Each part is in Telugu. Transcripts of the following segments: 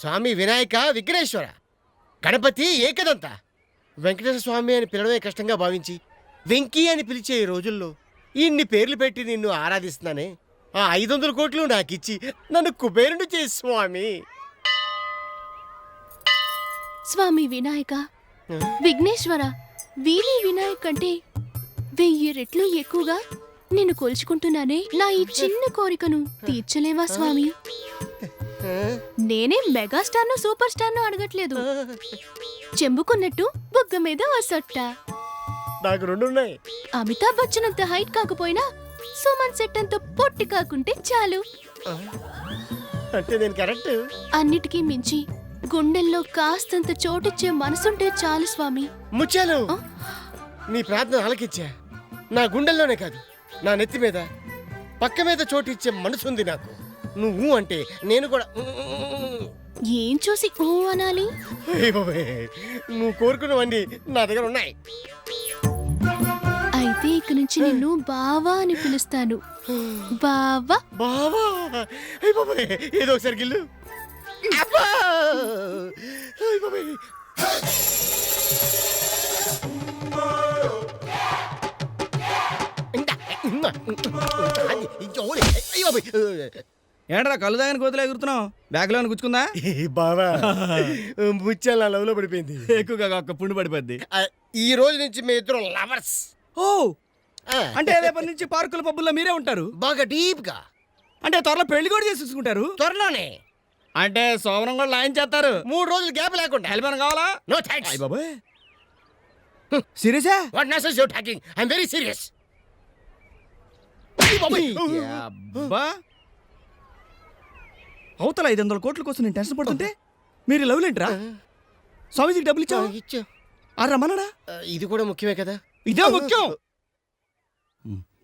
స్వామి వినాయక విఘ్నేశ్వర. గణపతి ఏకదంత. వెంకటేశ్వర స్వామి అని పిలవడమే కష్టంగా భావించి వెంకీ అని పిలిచే ఈ రోజుల్లో ఇన్ని పేర్లు పెట్టి నిన్ను ఆరాధిస్తున్నానే. ఆ ఐదు వందల కోట్లు నాకిచ్చి నన్ను కుబేరుడు చేసి స్వామి. స్వామి వినాయక విఘ్నేశ్వర వీరి వినాయక్ కంటే వెయ్యి రెట్లు ఎక్కువగా నిన్ను కొలుచుకుంటున్నానే. నా ఈ చిన్న కోరికను తీర్చలేవా స్వామి? నేనే మెగాస్టార్ను సూపర్ స్టార్ను అడగట్లేదు. చెంబుకున్నట్టు బుగ్గ మీద ఓ సొట్ట. నాకు రెండు ఉన్నాయి. అమితాబ్ బచ్చన్ అంత హైట్ కాకపోయినా సుమన్ సెట్ అంత పొట్టి కాకుంటే చాలు. అంటే నేను కరెక్ట్? అన్నిటికీ మించి గుండెల్లో కాస్తంత చోటిచ్చే మనసుంటే చాలు స్వామి. ముచ్చాలు? నీ ప్రార్థన ఆలకిచ్చా నా గుండెల్లోనే కాదు నా నెత్తి మీద పక్క మీద చోటిచ్చే మనసుంది నాకు. నువ్వు అంటే నేను కూడా. ఏం చూసి ఊ అనాలి? నువ్వు కోరుకున్నవన్నీ నా దగ్గర ఉన్నాయి. అయితే ఇక నుంచి నిన్ను బావా అని పిలుస్తాను. బావా? బావా? ఏదో ఒకసారి గిల్లు. అయ్య. ఏంట్రా కళ్ళు దాగని కోతులు ఎగురుతున్నావు? బ్యాగ్లో గుచ్చుకుందా? బావా. నా లవ్లో పడిపోయింది. ఎక్కువగా ఒక్క పుండు పడిపోద్ది. ఆ, ఈ రోజు నుంచి మీ ఇద్దరు లవర్స్ ఓ! అంటే రేపటి నుంచి పార్కుల పబ్బుల్లో మీరే ఉంటారు? బాగా డీప్గా అంటే త్వరలో పెళ్ళి కూడా చేసి చూసుకుంటారు? త్వరలోనే. అంటే సోమరం కూడా లాయన్ చేస్తారు. మూడు రోజులు గ్యాప్ లేకుండా. హెల్ప్ కావాలా? నో థ్యాంక్స్ అయ్య బాబాయ్. సీరియసా? What nonsense you talking I am very serious అబ్బా! అవతల ఐదు వందల కోట్ల కోసం నేను టెన్షన్ పడుతుంటే మీరు లవ్ లేంట్రా స్వామీజీకి డబ్బులు ఇచ్చావు? ఇచ్చా. ఆ రమ్మన్నాడా? ఇది కూడా ముఖ్యమే కదా. ఇదే ముఖ్యం.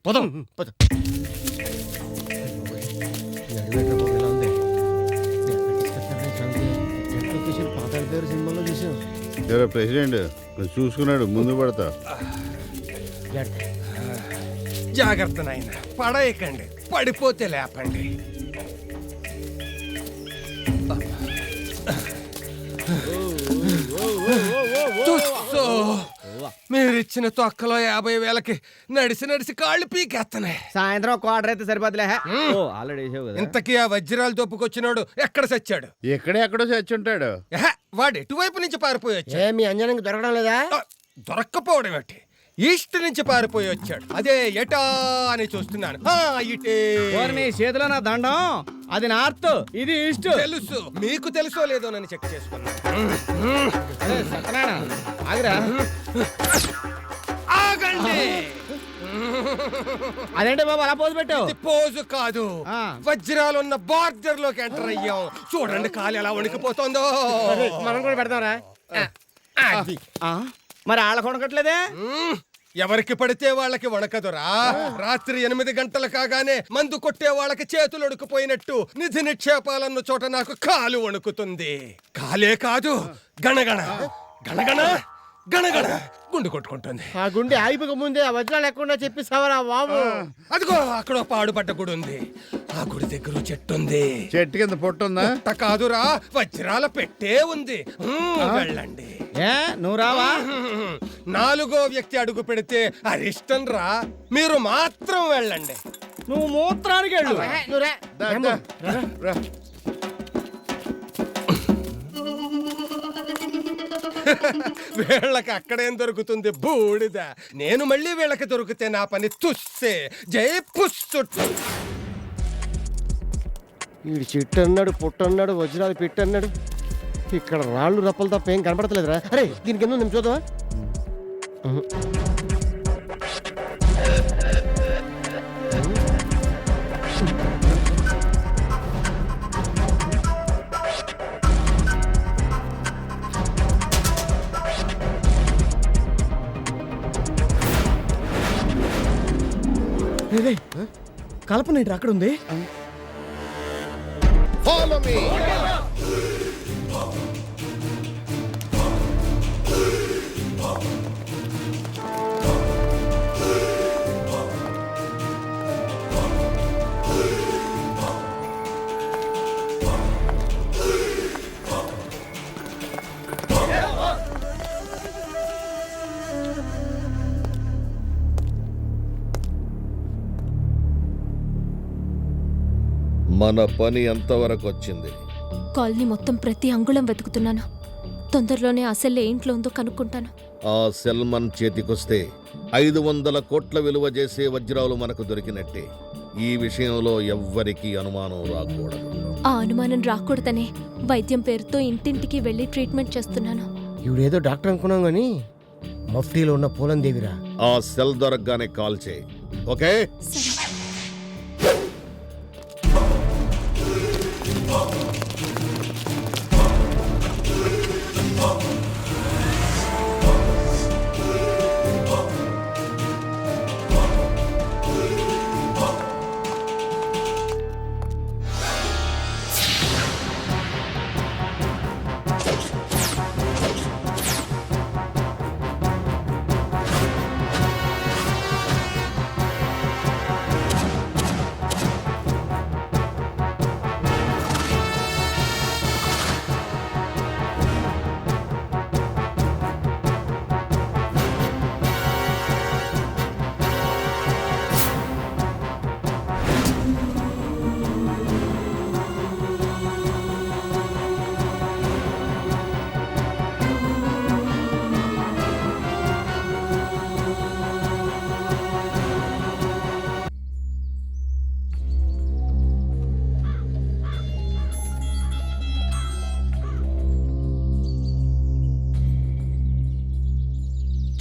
పదం. పద. ప్రెసిడెంట్ చూసుకున్నాడు ముందు పడతా. జాగ్రత్త నాయన పడేయకండి పడిపోతే లేపండి. తుస్సో. మీరిచ్చిన తొక్కలో యాభై వేలకి నడిసి నడిసి కాళ్ళు పీకేస్తున్నాయి సాయంత్రం క్వార్టర్ అయితే సరిపోతులే ఓ ఆల్రెడీ వేసావు కదా. ఇంతకీ ఆ వజ్రాలు దొప్పుకొచ్చినాడు ఎక్కడ చచ్చాడు ఎక్కడే ఎక్కడో చచ్చి ఉంటాడు ఎహె, వాడు ఎటువైపు నుంచి పారిపోయి వచ్చాడు? ఏ మీ అంజనంకి దొరకడం లేదా? ఆ, దొరక్కపోవడం ఏంటి ఈస్ట్ నుంచి పారిపోయి వచ్చాడు. అదే ఎటా అని చూస్తున్నాను. ఆ, ఇటే. ఓర్ని చేతిలో నా దండం. అది నార్త్ ఇది ఈస్ట్. తెలుసు. మీకు తెలుసో లేదో నన్ను చెక్ చేసుకున్నా. ఆగిరా. ఆగండి. అదేంటి బాబు అలా పోదు పెట్టావు? ఇది పోజు కాదు. ఆ. వజ్రాలున్న బార్డర్లోకి ఎంటర్ అయ్యాం చూడండి కాలు ఎలా వణికిపోతుందో. మనం కూడా పెడతారా. అది మరి ఆళ్ళ కొనకట్లేదే? మ్మ్. ఎవరికి పడితే వాళ్ళకి వణకదురా? రాత్రి ఎనిమిది గంటలు కాగానే మందు కొట్టే వాళ్ళకి చేతులు వణుకుపోయినట్టు నిధి నిక్షేపాలన్న చోట నాకు కాలు వణుకుతుంది. కాలే కాదు గణగణ. గణగణ గణగణ. గుండు కొట్టుకుంటుంది. ఆ గుండె ఆగిపోక ముందే ఆ వజ్రాలు ఎక్కకుండా చెప్పిస్తావరా బాబు అదిగో అక్కడ ఓ పాడుపడ్డ గుడి ఉంది. ఆ గుడి దగ్గర ఓ చెట్టు ఉంది. చెట్టు కింద పొట్టు ఉందా? పుట్ట కాదురా వజ్రాల పెట్టే ఉంది. వెళ్ళండి. ఏ నువ్వు రావా. నాలుగో వ్యక్తి అడుగు పెడితే అరిష్టం రా మీరు మాత్రం వెళ్ళండి నువ్వు మూత్రానికి వెళ్ళు. దా? దా. రా. వీళ్ళకి అక్కడేం దొరుకుతుంది బూడిద నేను మళ్ళీ వీళ్ళకి దొరికితే నా పని తుస్సే జై పుస్సుట్టు వీడు చెట్టు అన్నాడు పుట్టు అన్నాడు వజ్రాలు పెట్టు అన్నాడు ఇక్కడ రాళ్ళు రప్పలు తప్ప ఏం కనపడతలేదురా. అరే దీనికి ఎందుకు నేను చూద్దామా కల్పన ఏంటి అక్కడ ఉంది. Follow me. మన పని ఎంతవరకు వచ్చింది కాలనీ మొత్తం ప్రతి అంగుళం వెతుకుతున్నాను. తొందరలోనే అసలు ఏ ఇంట్లో ఉందో కనుక్కుంటాను. ఆ సెల్మన్ చేతికొస్తే ఐదు వందల కోట్ల విలువ చేసే వజ్రాలు మనకు దొరికినట్టే. ఈ విషయంలో ఎవ్వరికీ అనుమానం రాకూడదు. ఆ అనుమానం రాకూడదనే వైద్యం పేరుతో ఇంటింటికి వెళ్ళి ట్రీట్మెంట్ చేస్తున్నాను. ఇవిడేదో డాక్టర్ అనుకున్నాం కానీ మఫ్టీలో ఉన్న పూలం దేవిరా ఆ సెల్ దొరకగానే కాల్ చేయి. ఓకే?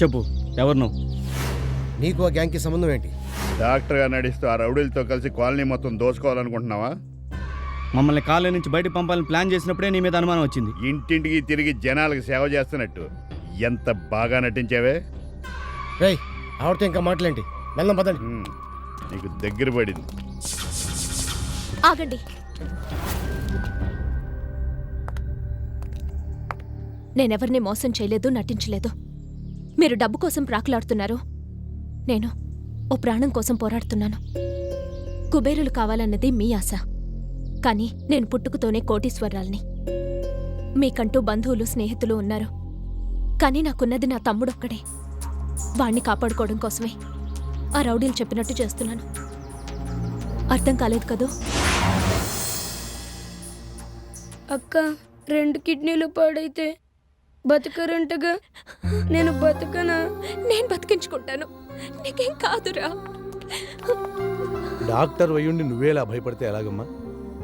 చెప్పు ఎవరు నువ్వు నీకు ఆ గ్యాంగ్కి సంబంధం ఏంటి? డాక్టర్గా నడిస్తూ ఆ రౌడీలతో కలిసి కాలనీ మొత్తం దోచుకోవాలనుకుంటున్నావా? మమ్మల్ని కాలేజ్ నుంచి బయటకు పంపాలని ప్లాన్ చేసినప్పుడే నీ మీద అనుమానం వచ్చింది. ఇంటింటికి తిరిగి జనాలకు సేవ చేస్తున్నట్టు. ఎంత బాగా నటించావే? రేయ్ ఆవిడతో ఇంకా మాటలేంటి వెళ్దాం పదండి. హ్మ్. నీకు దగ్గర పడింది. ఆగండి. నేనెవరిని మోసం చేయలేదు నటించలేదు. మీరు డబ్బు కోసం ప్రాకులాడుతున్నారు. నేను ఓ ప్రాణం కోసం పోరాడుతున్నాను. కుబేరులు కావాలన్నది మీ ఆశ. కానీ నేను పుట్టుకతోనే కోటీశ్వరాల్ని మీకంటూ బంధువులు స్నేహితులు ఉన్నారు. కానీ నాకున్నది నా తమ్ముడొక్కడే. వాణ్ణి కాపాడుకోవడం కోసమే. ఆ రౌడీలు చెప్పినట్టు చేస్తున్నాను. అర్థం కాలేదు కదూ? అక్క రెండు కిడ్నీలు పాడైతే బతకరంటగా? నేను బతకనా? నేను బతికించుకుంటాను. నీకేం కాదురా. డాక్టర్ వయ్యుండి నువ్వేలా భయపడితే ఎలాగమ్మా?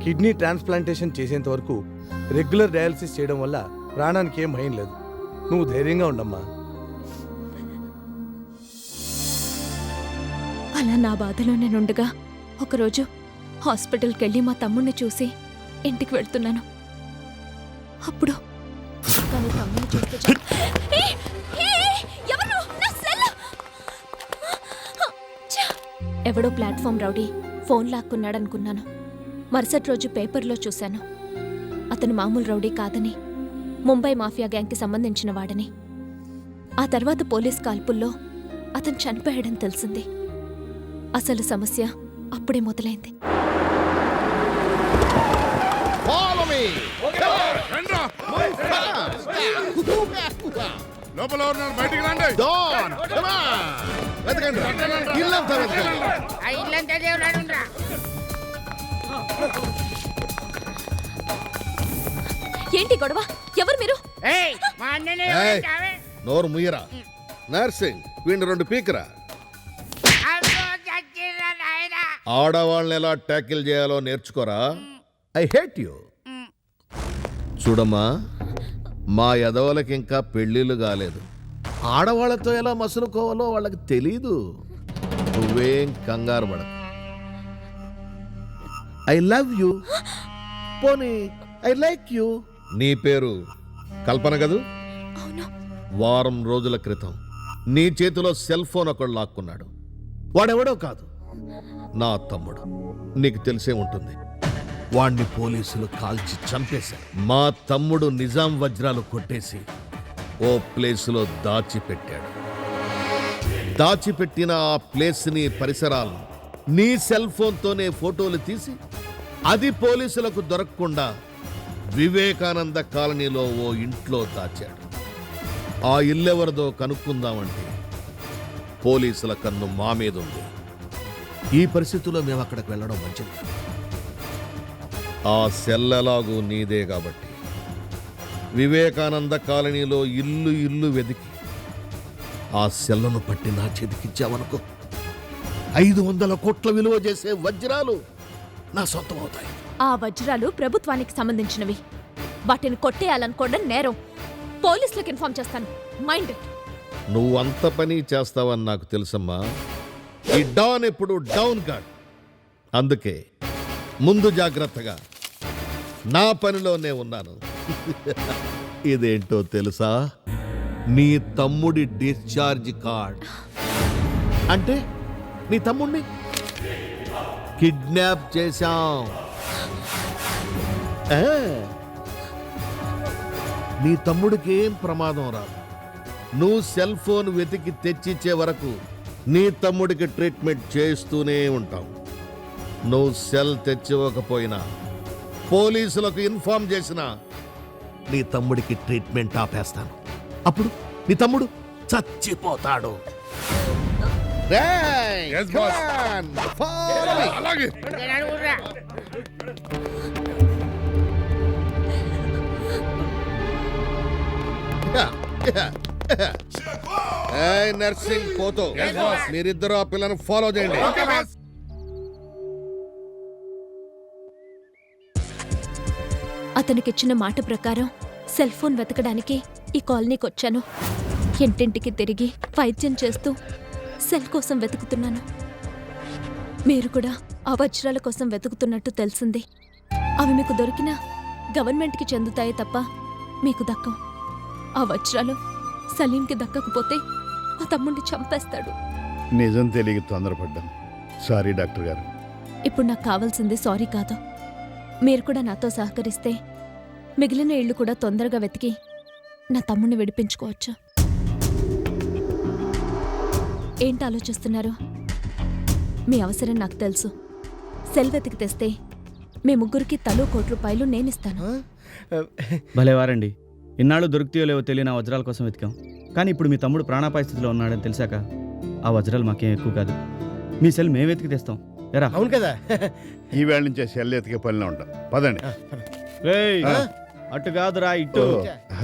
కిడ్నీ ట్రాన్స్ప్లాంటేషన్ చేసేంత వరకు రెగ్యులర్ డయాలసిస్ చేయడం వల్ల ప్రాణానికి ఏం భయం లేదు. నువ్వు ధైర్యంగా ఉండమ్మా. అలా నా బాధలో నేనుండగా ఒకరోజు హాస్పిటల్కి వెళ్ళి మా తమ్ముడిని చూసి ఇంటికి వెళ్తున్నాను. అప్పుడు ఎవడో ప్లాట్ఫామ్ రౌడీ ఫోన్ లాక్కున్నాడనుకున్నాను. మరుసటి రోజు పేపర్లో చూశాను. అతను మామూలు రౌడీ కాదని ముంబై మాఫియా గ్యాంగ్కి సంబంధించిన వాడని. ఆ తర్వాత పోలీస్ కాల్పుల్లో అతను చనిపోయాడని తెలిసింది. అసలు సమస్య అప్పుడే మొదలైంది. లోపల ఉన్నారు? బయటికి రండి. ఏంటి గొడవ? ఎవరు మీరు? ఏయ్, నోరు ముయ్యరా. నర్సింగ్ వీడిని రెండు పీకరా. ఆడవాళ్ళని ఎలా ట్యాకిల్ చేయాలో నేర్చుకోరా. ఐ హేట్ యు చూడమ్మా. మా యదవలకి ఇంకా పెళ్ళిళ్ళు కాలేదు. ఆడవాళ్ళతో ఎలా మసులుకోవాలో వాళ్ళకి తెలీదు. నువ్వేం కంగారు పడ ఐ లవ్ యూ. పోనీ ఐ లైక్ యూ. నీ పేరు కల్పన కదూ? వారం రోజుల క్రితం నీ చేతిలో సెల్ ఫోన్ ఒకడు లాక్కున్నాడు. వాడెవడో కాదు. నా తమ్ముడు. నీకు తెలిసే ఉంటుంది. వాణ్ణి పోలీసులు కాల్చి చంపేశారు. మా తమ్ముడు నిజాం వజ్రాలు కొట్టేసి ఓ ప్లేసులో దాచిపెట్టాడు. దాచిపెట్టిన ఆ ప్లేస్ని పరిసరాలను నీ సెల్ ఫోన్తోనే ఫోటోలు తీసి అది పోలీసులకు దొరకకుండా వివేకానంద కాలనీలో ఓ ఇంట్లో దాచాడు. ఆ ఇల్లెవరిదో కనుక్కుందామంటే పోలీసుల కన్ను మా మీద ఉంది ఈ పరిస్థితుల్లో మేము అక్కడికి వెళ్ళడం మంచిది. ఆ సెల్లలాగు నీదే కాబట్టి. వివేకానంద కాలనీలో ఇల్లు ఇల్లు వెతికి ఆ సెల్లను పట్టి నా చేతికిచ్చావనుకో ఐదు వందల కోట్ల విలువ చేసే వజ్రాలు నా సొంతం అవుతాయి ఆ వజ్రాలు ప్రభుత్వానికి సంబంధించినవి. వాటిని కొట్టేయాలనుకోవడం నేరం. పోలీసులకు ఇన్ఫార్మ్ చేస్తాను. మైండ్ నువ్వు అంత పని చేస్తావని నాకు తెలుసమ్మా. ఈ డాన్ ఎప్పుడు డౌన్ కాడు అందుకే ముందు జాగ్రత్తగా నా పనిలోనే ఉన్నాను. ఇదేంటో తెలుసా? నీ తమ్ముడి డిశ్చార్జ్ కార్డ్. అంటే నీ తమ్ముడిని కిడ్నాప్ చేశాం. నీ తమ్ముడికి ఏం ప్రమాదం రాదు నువ్వు సెల్ ఫోన్ వెతికి తెచ్చిచ్చే వరకు నీ తమ్ముడికి ట్రీట్మెంట్ చేస్తూనే ఉంటాం నువ్వు సెల్ తెచ్చివ్వకపోయినా పోలీసులకు ఇన్ఫార్మ్ చేసినా నీ తమ్ముడికి ట్రీట్మెంట్ ఆపేస్తాను. అప్పుడు నీ తమ్ముడు చచ్చిపోతాడు. రేయ్, Yes, boss. come on, follow me. అలాగే. ఏయ్, నర్సింగ్ పోతో. మీరిద్దరు ఆ పిల్లను ఫాలో చేయండి. అతనికిచ్చిన మాట ప్రకారం సెల్ ఫోన్ వెతకడానికి ఈ కాలనీకి వచ్చాను ఇంటింటికి తిరిగి వైద్యం చేస్తూ సెల్ కోసం వెతుకుతున్నాను. మీరు కూడా ఆ వజ్రాల కోసం వెతుకుతున్నట్టు తెలిసింది. అవి మీకు దొరికినా గవర్నమెంట్కి చెందుతాయి తప్ప మీకు దక్కవు. ఆ వజ్రాలు సలీంకి దక్కకపోతే మా తమ్ముడిని చంపేస్తాడు. నిజం తెలియక తొందరపడ్డాం సారీ డాక్టర్ గారు. ఇప్పుడు నాకు కావాల్సింది సారీ కాదు. మీరు కూడా నాతో సహకరిస్తే మిగిలిన ఇళ్ళు కూడా తొందరగా వెతికి నా తమ్ముడిని విడిపించుకోవచ్చు? ఏంటి ఆలోచిస్తున్నారు? మీ అవసరం నాకు తెలుసు. సెల్ వెతికి తెస్తే మీ ముగ్గురికి తలో కోటి రూపాయలు నేనిస్తాను. భలేవారండి ఇన్నాళ్ళు దొరుకుతాయో లేవో తెలియని ఆ వజ్రాల కోసం వెతికాం. కానీ ఇప్పుడు మీ తమ్ముడు ప్రాణాపాయ స్థితిలో ఉన్నాడని తెలిసాక ఆ వజ్రాలు మాకేం ఎక్కువ కాదు. మీ సెల్ మేము వెతికి తెస్తాం. ఎరా. అవును కదా. ఈ వేళ నుంచే సెల్ ఎతికే పనిలో ఉంటాం. పదండి. రేయ్, అటు కాదురా ఇటు.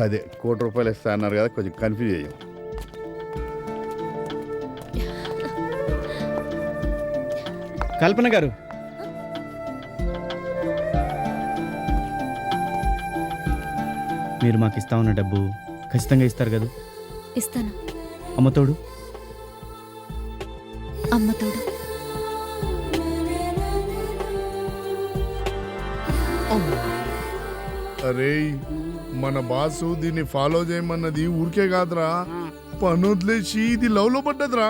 అదే కోటి రూపాయలు ఇస్తా అన్నారు కదా కొంచెం కన్ఫ్యూజ్ అయ్యాం. కల్పన గారు. మీరు మాకు ఇస్తా ఉన్న డబ్బు ఖచ్చితంగా ఇస్తారు కదా? ఇస్తాను. అమ్మతోడు అమ్మ తోడు. అరే మన బాసు దీన్ని ఫాలో చేయమన్నది ఊరికే కాదురా. పని వదిలేసి ఇది లవ్లో పడ్డదిరా.